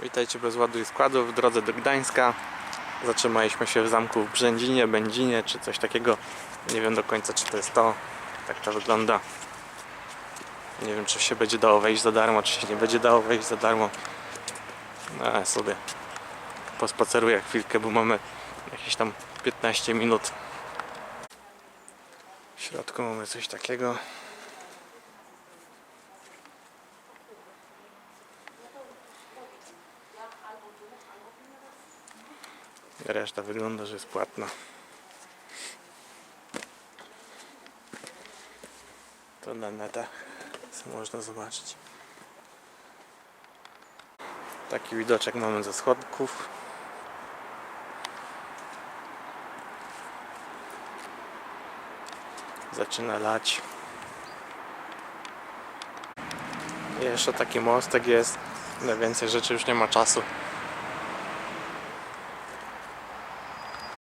Witajcie bez ładu i składu w drodze do Gdańska. Zatrzymaliśmy się w zamku w Brzędzinie, Będzinie czy coś takiego. Nie wiem do końca czy to jest to. Tak to wygląda. Nie wiem czy się będzie dało wejść za darmo, czy się nie będzie dało wejść za darmo. No ale sobie pospaceruję chwilkę, bo mamy jakieś tam 15 minut. W środku mamy coś takiego. Reszta wygląda, że jest płatna. To na netach można zobaczyć. Taki widoczek mamy ze schodków. Zaczyna lać. Jeszcze taki mostek jest. Na więcej rzeczy już nie ma czasu.